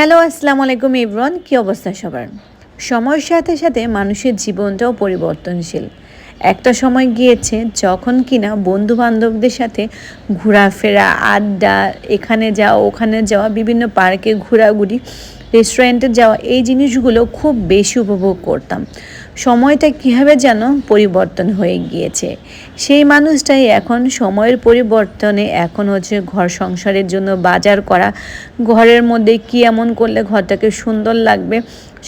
Hello, আসসালামু আলাইকুম ইবরন, কী অবস্থা সবার? সময়ের সাথে সাথে মানুষের জীবনটাও পরিবর্তনশীল। একটা সময় গিয়েছে যখন কিনা বন্ধু বান্ধবদের সাথে ঘোরাফেরা, আড্ডা, এখানে যাওয়া, ওখানে যাওয়া, বিভিন্ন পার্কে ঘোরাঘুরি, রেস্টুরেন্টে যাওয়া, এই জিনিসগুলো খুব বেশি উপভোগ করতাম। সময়টা কীভাবে যেন পরিবর্তন হয়ে গিয়েছে? সেই মানুষটাই এখন সময়ের পরিবর্তনে, এখন হচ্ছে ঘর সংসারের জন্য বাজার করা, ঘরের মধ্যে কী এমন করলে ঘরটাকে সুন্দর লাগবে,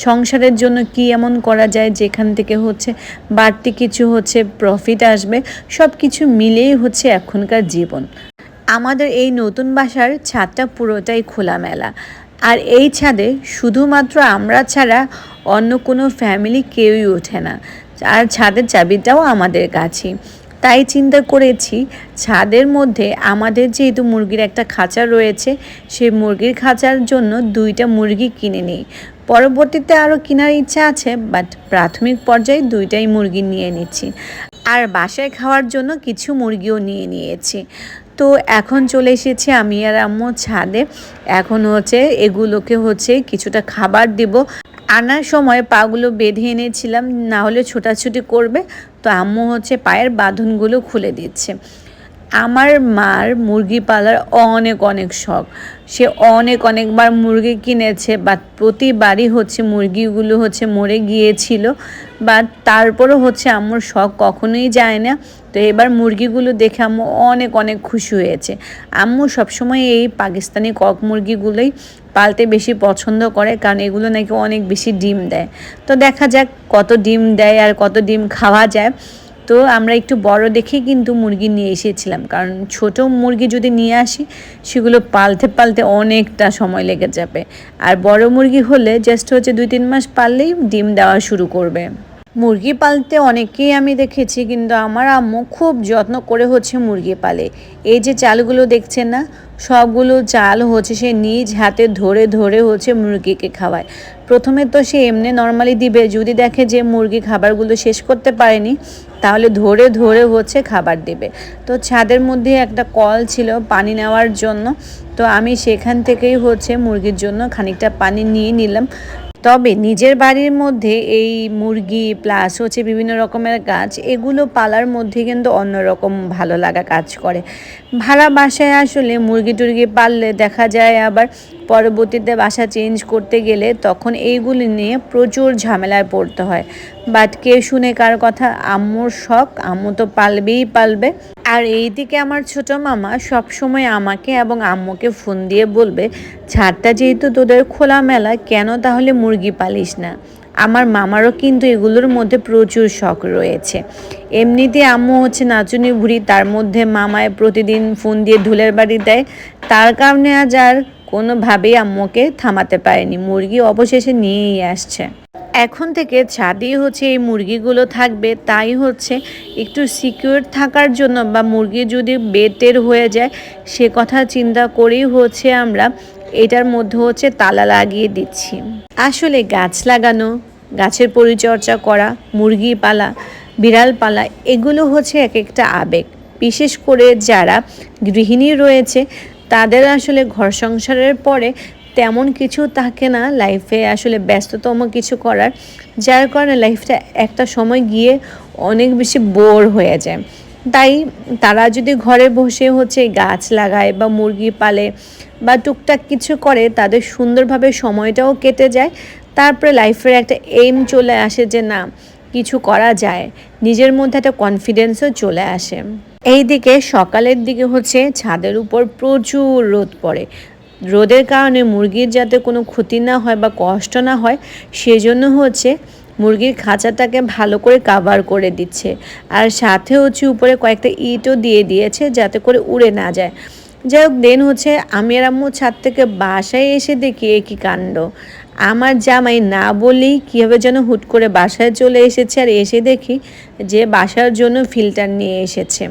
সংসারের জন্য কি এমন করা যায়, যেখান থেকে হচ্ছে বাড়তি কিছু হচ্ছে প্রফিট আসবে সব কিছু মিলেই হচ্ছে এখনকার জীবন। আমাদের এই নতুন বাসার ছাদটা পুরোটাই খোলামেলা। আর এই ছাদে শুধুমাত্র আমরা ছাড়া অন্য কোনো ফ্যামিলি কেউই ওঠে না। আর ছাদের চাবিটাও আমাদের কাছে। তাই চিন্তা করেছি, ছাদের মধ্যে আমাদের যেহেতু মুরগির একটা খাঁচা রয়েছে সেই মুরগির খাঁচার জন্য দুইটা মুরগি কিনে নিই। পরবর্তীতে আরও কেনার ইচ্ছা আছে বাট প্রাথমিক পর্যায়ে দুইটাই মুরগি নিয়ে নিচ্ছি। আর বাসায় খাওয়ার জন্য কিছু মুরগিও নিয়ে নিয়েছি। তো এখন চলে এসেছি আমি আর আম্মু ছাদে। এখন হচ্ছে এগুলোকে হচ্ছে কিছুটা খাবার দিব। আনার সময় পাগুলো বেঁধে এনেছিলাম, না হলে ছোটাছুটি করবে। তো আম্মু হচ্ছে পায়ের বাঁধনগুলো খুলে দিচ্ছে। আমার মার মুরগি পালার অনেক অনেক শখ। সে অনেক, অনেকবার মুরগি কিনেছে, বা প্রতিবারই হচ্ছে মুরগিগুলো হচ্ছে মরে গিয়েছিল, বা তারপরও হচ্ছে আম্মুর শখ কখনোই যায় না। তো এবার মুরগিগুলো দেখে আম্মু অনেক অনেক খুশি হয়েছে। আম্মু সবসময় এই পাকিস্তানি কক মুরগিগুলোই পালতে বেশি পছন্দ করে, কারণ এগুলো নাকি অনেক বেশি ডিম দেয়। তো দেখা যাক কত ডিম দেয় আর কত ডিম খাওয়া যায়। তো আমরা একটু বড় দেখে কিন্তু মুরগি নিয়ে এসেছিলাম। কারণ ছোট মুরগি যদি নিয়ে আসি, সেগুলো পালতে পালতে অনেকটা সময় লেগে যাবে। আর বড় মুরগি হলে জাস্ট হচ্ছে দুই তিন মাস পাললেই ডিম দেওয়া শুরু করবে। মুরগি পালতে অনেকেই আমি দেখেছি, কিন্তু আমার আম্মু খুব যত্ন করে হচ্ছে মুরগি পালে। এই যে চালগুলো দেখছেন না, সবগুলো চাল হচ্ছে সে নিজ হাতে ধরে ধরে হচ্ছে মুরগিকে খাওয়ায়। প্রথমে তো সে এমনি নর্মালি দিবে, যদি দেখে যে মুরগি খাবারগুলো শেষ করতে পারেনি, তাহলে ধরে ধরে হচ্ছে খাবার দেবে। তো ছাদের মধ্যে একটা কল ছিল পানি নেওয়ার জন্য, তো আমি সেখান থেকেই হচ্ছে মুরগির জন্য খানিকটা পানি নিয়ে নিলাম। তবে নিজের বাড়ির মধ্যে এই মুরগি প্লাস হচ্ছে বিভিন্ন রকমের গাছ, এগুলো পালার মধ্যে কিন্তু অন্যরকম ভালো লাগা কাজ করে। ভাড়া বাসায় আসলে মুরগি টুরগি পাললে দেখা যায় আবার পরবর্তীতে বাসা চেঞ্জ করতে গেলে তখন এইগুলি নিয়ে প্রচুর ঝামেলায় পড়তে হয়। বাট কে শুনে কার কথা? আম্মুর শখ, আম্মু তো পালবেই পালবে। আর এইদিকে আমার ছোট মামা সব সময় আমাকে এবং আম্মুকে ফোন দিয়ে বলবে, ছাদটা যেহেতু তোদের খোলামেলা কেন তাহলে মুরগি পালিস না? আমার মামারও কিন্তু এগুলোর মধ্যে প্রচুর শখ রয়েছে। এমনিতে আম্মু হচ্ছে নাচুনি ভুড়ি, তার মধ্যে মামায় প্রতিদিন ফোন দিয়ে ধুলের বাড়ি দেয়। তার কারণে আজ আর কোনোভাবেই আম্মুকে থামাতে পারেনি। মুরগি অবশেষে নিয়েই আসছে। এখন থেকে ছাদেই হচ্ছে এই মুরগিগুলো থাকবে, তাই হচ্ছে একটু সিকিউর থাকার জন্য বা মুরগি যদি বেটের হয়ে যায়, সে কথা চিন্তা করেই হচ্ছে আমরা এটার মধ্যে হচ্ছে তালা লাগিয়ে দিচ্ছি। আসলে গাছ লাগানো, গাছের পরিচর্যা করা মুরগি পালা, বিড়াল পালা, এগুলো হচ্ছে এক একটা আবেগ। বিশেষ করে যারা গৃহিণী রয়েছে, তাদের আসলে ঘর সংসারের পরে তেমন কিছু থাকে না লাইফে আসলে ব্যস্ততম কিছু করার, যার কারণে লাইফটা একটা সময় গিয়ে অনেক বেশি বোর হয়ে যায়। তাই তারা যদি ঘরে বসে হচ্ছে গাছ লাগায় বা মুরগি পালে বা টুকটাক কিছু করে, তাদের সুন্দরভাবে সময়টাও কেটে যায়। তারপরে লাইফের একটা এইম চলে আসে যে না, কিছু করা যায়। নিজের মধ্যে একটা কনফিডেন্সও চলে আসে। এই দিকে সকালের দিকে হচ্ছে ছাদের উপর প্রচুর রোদ পড়ে। রোদের কারণে মুরগির যাতে কোনো ক্ষতি না হয় বা কষ্ট না হয়, সেজন্য হচ্ছে মুরগির খাঁচাটাকে ভালো করে কাভার করে দিচ্ছে। আর সাথে হচ্ছে উপরে কয়েকটা ইটও দিয়ে দিয়েছে যাতে করে উড়ে না যায়। যাই হোক দেন হচ্ছে আমি আর আম্মু ছাদ থেকে বাসায় এসে দেখি একই কাণ্ড। আমার জামাই না বলেই কীভাবে যেন হুট করে বাসায় চলে এসেছে আর এসে দেখি যে বাসার জন্য ফিল্টার নিয়ে এসেছে।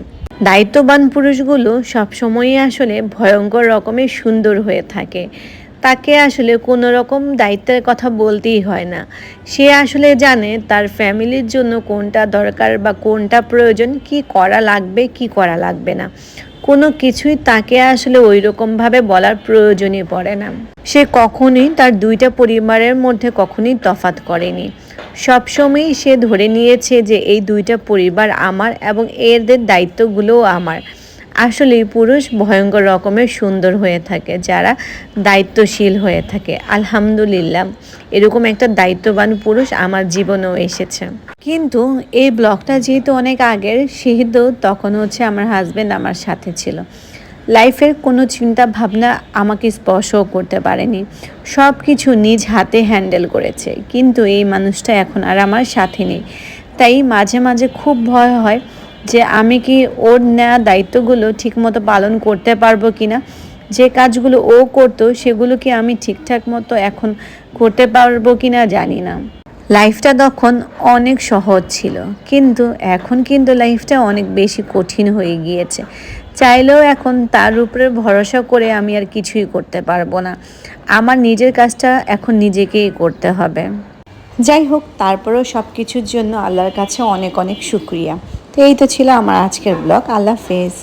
দায়িত্ববান পুরুষগুলো সবসময়ই আসলে ভয়ঙ্কর রকমের সুন্দর হয়ে থাকে। তাকে আসলে কোনো রকম দায়িত্বের কথা বলতেই হয় না। সে আসলে জানে তার ফ্যামিলির জন্য কোনটা দরকার বা কোনটা প্রয়োজন, কি করা লাগবে, কি করা লাগবে না। কোনো কিছুই তাকে আসলে ওই রকমভাবে বলার প্রয়োজনই পড়ে না। সে কখনোই তার দুইটা পরিবারের মধ্যে কখনোই তফাত করেনি। সবসময়ই সে ধরে নিয়েছে যে, এই দুইটা পরিবার আমার এবং এদের দায়িত্বগুলোও আমার। আসলে পুরুষ ভয়ঙ্কর রকমের সুন্দর হয়ে থাকে, যারা দায়িত্বশীল হয়ে থাকে। আলহামদুলিল্লাহ, এরকম একটা দায়িত্ববান পুরুষ আমার জীবনেও এসেছে। কিন্তু এই ব্লগটা যেহেতু অনেক আগের, সেহেতু তখন হচ্ছে আমার হাজব্যান্ড আমার সাথে ছিল। লাইফের কোনো চিন্তা ভাবনা আমাকে স্পর্শও করতে পারেনি। সব কিছু নিজ হাতে হ্যান্ডেল করেছে। কিন্তু এই মানুষটা এখন আর আমার সাথে নেই। তাই মাঝে মাঝে খুব ভয় হয় যে আমি কি ওর নেওয়া দায়িত্বগুলো ঠিকমতো পালন করতে পারব কি না যে কাজগুলো ও করতো, সেগুলো কি আমি ঠিকঠাক মতো এখন করতে পারব কি না জানি না। লাইফটা তখন অনেক সহজ ছিল, কিন্তু এখন কিন্তু লাইফটা অনেক বেশি কঠিন হয়ে গিয়েছে। চাইলেও এখন তার উপরে ভরসা করে আমি আর কিছুই করতে পারব না। আমার নিজের কাজটা এখন নিজেকেই করতে হবে। যাই হোক, তারপরেও সব কিছুর জন্য আল্লাহর কাছে অনেক অনেক শুক্রিয়া। তো এই তো ছিল আমার আজকের ব্লগ। আল্লাহ হাফেজ।